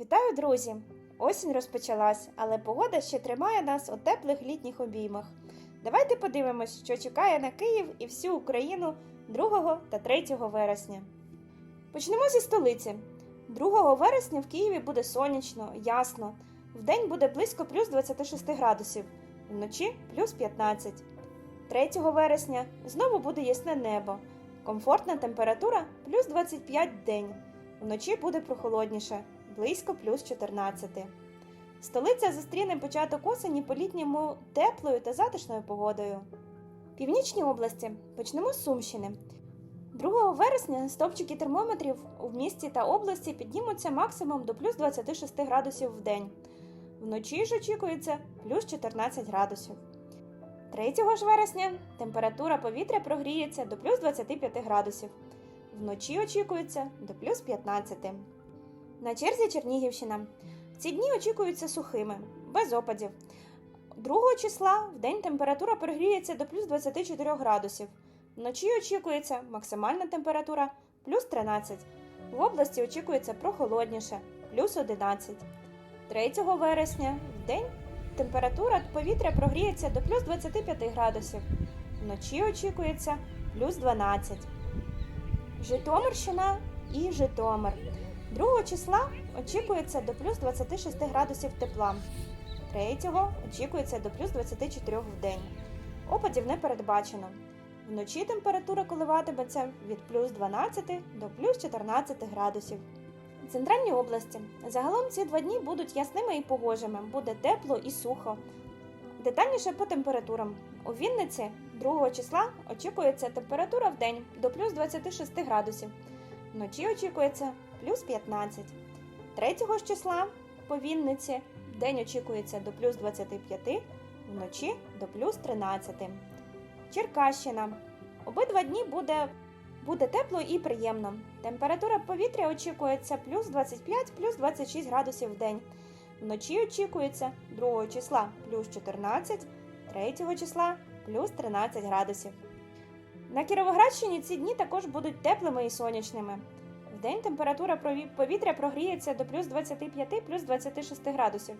Вітаю, друзі! Осінь розпочалась, але погода ще тримає нас у теплих літніх обіймах. Давайте подивимось, що чекає на Київ і всю Україну 2 та 3 вересня. Почнемо зі столиці. 2 вересня в Києві буде сонячно, ясно. Вдень буде близько плюс 26 градусів, вночі плюс 15. 3 вересня знову буде ясне небо. Комфортна температура плюс 25 в день. Вночі буде прохолодніше, близько плюс 14. Столиця зустріне початок осені по літньому теплою та затишною погодою. Північні області почнемо з Сумщини. 2 вересня стопчики термометрів у місті та області піднімуться максимум до плюс 26 градусів в день. Вночі ж очікується плюс 14 градусів. 3 ж вересня температура повітря прогріється до плюс 25 градусів. Вночі очікується до плюс 15. На черзі Чернігівщина. Ці дні очікуються сухими, без опадів. 2 числа в день температура прогріється до плюс 24 градусів. Вночі очікується максимальна температура плюс 13. В області очікується прохолодніше плюс 11. 3 вересня в день температура повітря прогріється до плюс 25 градусів. Вночі очікується плюс 12. Житомирщина і Житомир. 2 числа очікується до плюс 26 градусів тепла. 3 очікується до плюс 24 в день. Опадів не передбачено. Вночі температура коливатиметься від плюс 12 до плюс 14 градусів. Центральні області. Загалом ці два дні будуть ясними і погожими, буде тепло і сухо. Детальніше по температурам. У Вінниці 2 числа очікується температура в день до плюс 26 градусів. Вночі очікується плюс 15. 3 ж числа по Вінниці в день очікується до плюс 25, вночі до плюс 13. Черкащина. Обидва дні буде, буде тепло і приємно. Температура повітря очікується плюс 25, плюс 26 градусів в день. Вночі очікується 2 числа плюс 14, 3 числа плюс 13 градусів. На Кіровоградщині ці дні також будуть теплими і сонячними. Вдень температура повітря прогріється до плюс 25, плюс 26 градусів.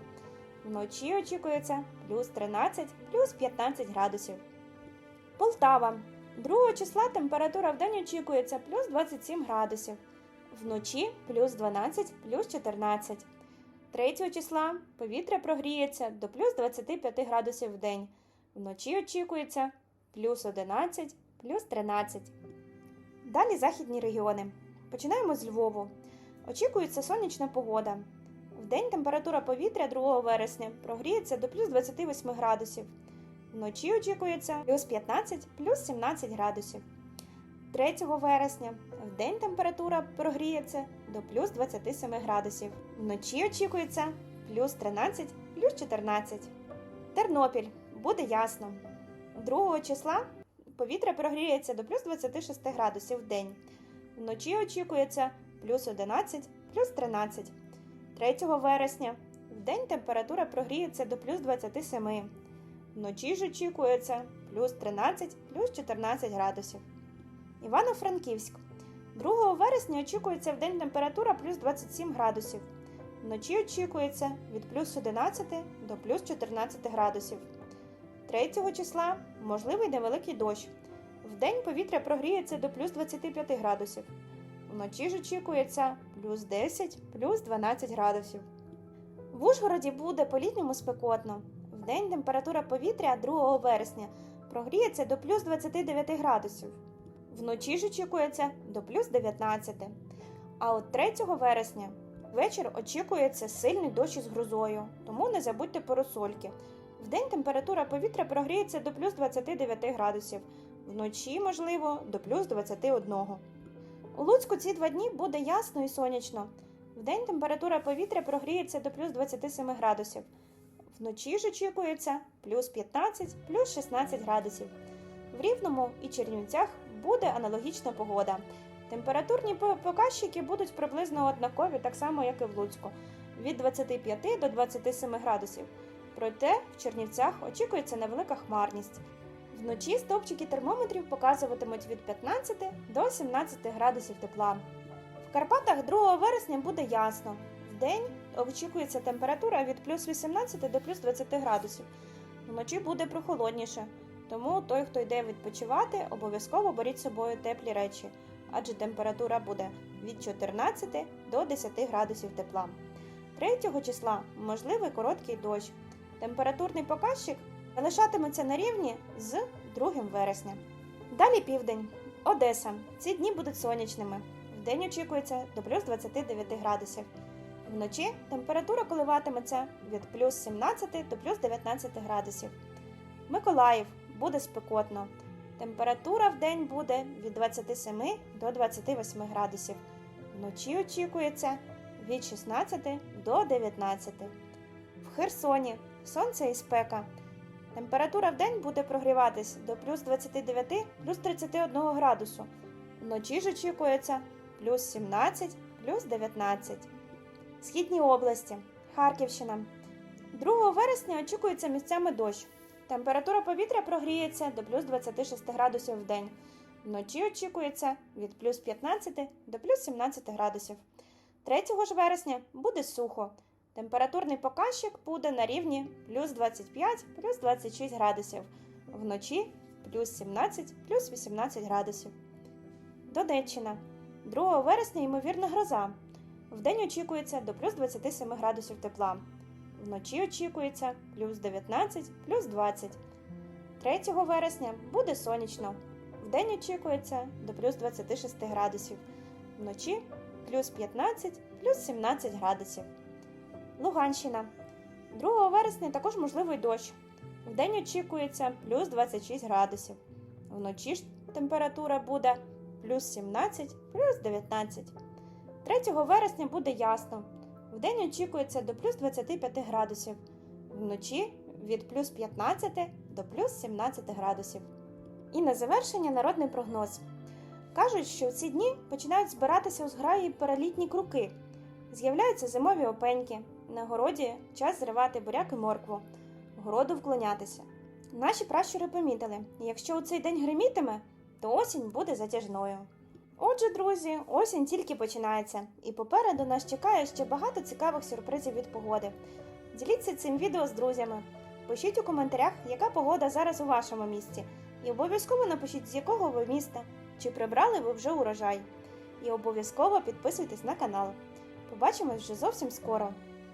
Вночі очікується плюс 13, плюс 15 градусів. Полтава. 2 числа температура вдень очікується плюс 27 градусів. Вночі плюс 12, плюс 14. 3 числа повітря прогріється до плюс 25 градусів в день. Вночі очікується плюс 11, плюс 13. Далі західні регіони. Починаємо з Львову. Очікується сонячна погода. Вдень температура повітря 2 вересня прогріється до плюс 28 градусів. Вночі очікується плюс 15, плюс 17 градусів. 3 вересня вдень температура прогріється до плюс 27 градусів. Вночі очікується плюс 13, плюс 14. Тернопіль буде ясно. 2 числа повітря прогріється до плюс 26 градусів в день. Вночі очікується плюс 11, плюс 13. 3 вересня вдень температура прогріється до плюс 27. Вночі ж очікується плюс 13, плюс 14 градусів. Івано-Франківськ. 2 вересня очікується вдень температура плюс 27 градусів. Вночі очікується від плюс 11 до плюс 14 градусів. 3 числа можливий невеликий дощ. Вдень повітря прогріється до плюс 25 градусів. Вночі ж очікується плюс 10, плюс 12 градусів. В Ужгороді буде по-літньому спекотно. Вдень температура повітря 2 вересня прогріється до плюс 29 градусів. Вночі ж очікується до плюс 19. А от 3 вересня вечір очікується сильний дощ із грозою, тому не забудьте парасольки. Вдень температура повітря прогріється до плюс 29 градусів, вночі, можливо, до плюс 21. У Луцьку ці два дні буде ясно і сонячно. Вдень температура повітря прогріється до плюс 27 градусів. Вночі ж очікується плюс 15, плюс 16 градусів. В Рівному і Чернівцях буде аналогічна погода. Температурні показчики будуть приблизно однакові, так само як і в Луцьку, від 25 до 27 градусів. Проте в Чернівцях очікується невелика хмарність. Вночі стовпчики термометрів показуватимуть від 15 до 17 градусів тепла. В Карпатах 2 вересня буде ясно. Вдень очікується температура від плюс 18 до плюс 20 градусів. Вночі буде прохолодніше, тому той, хто йде відпочивати, обов'язково беріть з собою теплі речі, адже температура буде від 14 до 10 градусів тепла. 3 числа можливий короткий дощ. Температурний показчик залишатиметься на рівні з 2 вересня. Далі південь. Одеса. Ці дні будуть сонячними. Вдень очікується до плюс 29 градусів. Вночі температура коливатиметься від плюс 17 до плюс 19 градусів. Миколаїв буде спекотно. Температура в день буде від 27 до 28 градусів. Вночі очікується від 16 до 19. В Херсоні сонце і спека. Температура в день буде прогріватись до плюс 29 плюс 31 градусу. Вночі ж очікується плюс 17 плюс 19. Східні області. Харківщина. 2 вересня очікується місцями дощ. Температура повітря прогріється до плюс 26 градусів в день. Вночі очікується від плюс 15 до плюс 17 градусів. 3 ж вересня буде сухо. Температурний показчик буде на рівні плюс 25 плюс 26 градусів. Вночі плюс 17 плюс 18 градусів. Донеччина. 2 вересня ймовірна гроза. Вдень очікується до плюс 27 градусів тепла. Вночі очікується плюс 19 плюс 20. 3 вересня буде сонячно. Вдень очікується до плюс 26 градусів. Вночі плюс 15 плюс 17 градусів. Луганщина. 2 вересня також можливий дощ. Вдень очікується плюс 26 градусів. Вночі ж температура буде плюс 17 плюс 19. 3 вересня буде ясно. Вдень очікується до плюс 25 градусів. Вночі від плюс 15 до плюс 17 градусів. І на завершення народний прогноз. Кажуть, що в ці дні починають збиратися у зграї перелітні круки. З'являються зимові опеньки. На городі час зривати буряк і моркву, городу вклонятися. Наші пращури помітили, якщо у цей день гримітиме, то осінь буде затяжною. Отже, друзі, осінь тільки починається, і попереду нас чекає ще багато цікавих сюрпризів від погоди. Діліться цим відео з друзями. Пишіть у коментарях, яка погода зараз у вашому місті, і обов'язково напишіть, з якого ви міста, чи прибрали ви вже урожай. І обов'язково підписуйтесь на канал. Побачимось вже зовсім скоро.